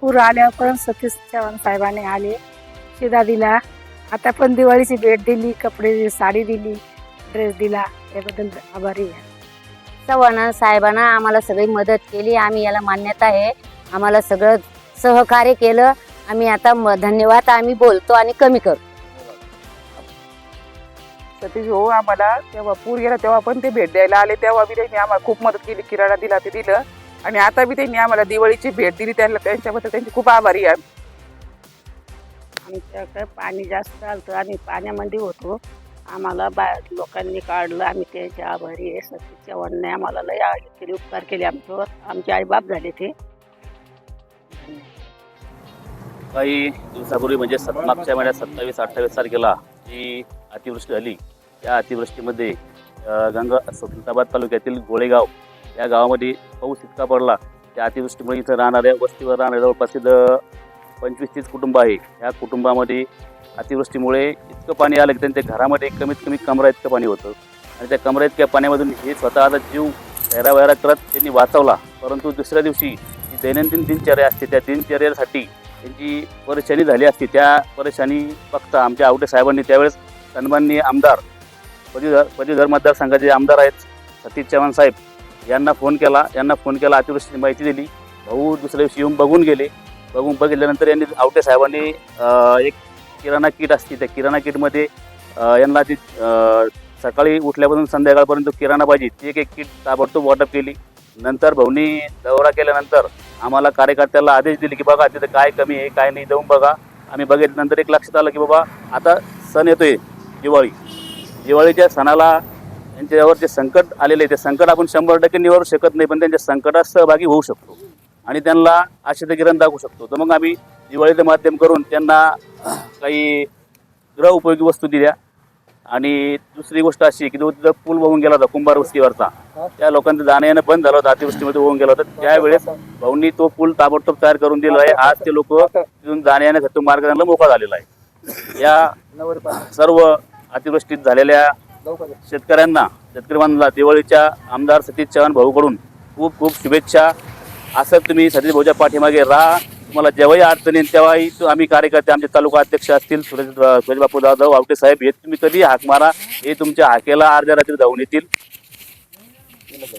पूर आल्यावर पण सतीश चव्हाण साहेबांनी आले. शिदा दिला आता पण दिवाळीची भेट दिली कपडे साडी दिली ड्रेस दिला. त्याबद्दल आभारी आहे. चव्हाण साहेबांना आम्हाला सगळी मदत केली. आम्ही याला मान्यता आहे. आम्हाला सगळं सहकार्य केलं. आम्ही आता म- धन्यवाद आम्ही बोलतो आणि कमी करतो सतीश भाऊ आम्हाला तेव्हा पूर गेला तेव्हा पण ते भेट द्यायला आले. तेव्हा बी त्यांनी आम्हाला खूप मदत केली. किराणा दिला ते दिलं. आणि आता बी त्यांनी आम्हाला दिवाळीची भेट दिली. त्यांना त्यांच्याबद्दल त्यांची खूप आभारी आहे. आमच्याकडे पाणी जास्त आलं आम्ही पाण्यामध्ये होतो. आम्हाला बा लोकांनी काढलं. आम्ही त्याचे आभारी आहे. सतीश चव्हाणने आम्हाला लय आ- केले उपकार केले. आमच्यावर आमचे आईबाप झाले ते. काही दिवसापूर्वी म्हणजे सत मागच्या महिन्यात सत्तावीस अठ्ठावीस तारखेला जी अतिवृष्टी झाली त्या अतिवृष्टीमध्ये अ, गंगा सुलताबाद तालुक्यातील गोळेगाव या गावामध्ये पाऊस इतका पडला त्या अतिवृष्टीमुळे इथं राहणाऱ्या वस्तीवर राहणाऱ्या जवळपास इथं पंचवीस तीस कुटुंब आहे. या कुटुंबामध्ये अतिवृष्टीमुळे इतकं पाणी आलं की त्यांच्या घरामध्ये कमीत कमी कमरा इतकं पाणी होतं. आणि त्या कमरा इतक्या पाण्यामधून हे स्वतःचा जीव हैरावैरा करत त्यांनी वाचवला. परंतु दुसऱ्या दिवशी जी दैनंदिन दिनचर्या असते त्या दिनचर्यासाठी त्यांची परेशानी झाली असती. त्या परेशानी फक्त आमच्या आवडे साहेबांनी त्यावेळेस सन्माननीय आमदार पदवीधर पदवीधर मतदारसंघाचे आमदार आहेत सतीश चव्हाण साहेब. यांना फोन केला यांना फोन केला अतिवृष्टीची माहिती दिली. भाऊ दुसऱ्या दिवशी येऊन बघून गेले. बघून बघितल्यानंतर यांनी आवटे साहेबांनी एक किराणा किट असते त्या किराणा किटमध्ये यांना ती सकाळी उठल्यापासून संध्याकाळपर्यंत किराणा पाहिजे ती एक एक किट ताबडतोब वाटप केली. नंतर भाऊनी दौरा केल्यानंतर आम्हाला कार्यकर्त्याला आदेश दिले की बघा तिथं काय कमी आहे काय नाही जाऊन बघा. आम्ही बघितल्यानंतर एक लक्षात आलं की बाबा आता सण येतोय दिवाळी. दिवाळीच्या सणाला त्यांच्यावर जे संकट आलेले आहे ते संकट आपण शंभर टक्के निवारू शकत नाही पण त्यांच्या संकटात सहभागी होऊ शकतो. आणि त्यांना आशेचं किरण दाखवू शकतो. तर मग आम्ही दिवाळीचं माध्यम करून त्यांना काही गृह उपयोगी वस्तू दिल्या. आणि दुसरी गोष्ट अशी की जो तिथं पूल वाहून गेला होता कुंभार वस्तीवरचा त्या लोकांचं जाणं येणं बंद झालं होतं अतिवृष्टीमध्ये होऊन गेलं होता. त्यावेळेस भाऊंनी तो पूल ताबडतोब तयार करून दिला आहे. आज ते लोक तिथून जाण्या येण्यासाठी मार्ग त्यांना मोकळा झालेला आहे. या सर्व अतिवृष्टीत झालेल्या शेतकऱ्यांना शेतकरी बांधवांना दिवाळीच्या आमदार सतीश चव्हाण भाऊकडून खूप खूप शुभेच्छा. असं तुम्ही सतीश भाऊच्या पाठीमागे राहा. तुम्हाला जेव्हाही अडचणी येईल तेव्हाही तो आम्ही कार्यकर्ते आमचे तालुका अध्यक्ष असतील सुरेश सुरेश बापू जाधव आवटे साहेब हे तुम्ही कधी हाक मारा. हे तुमच्या हाकेला अर्ध्या रात्री धावून येतील.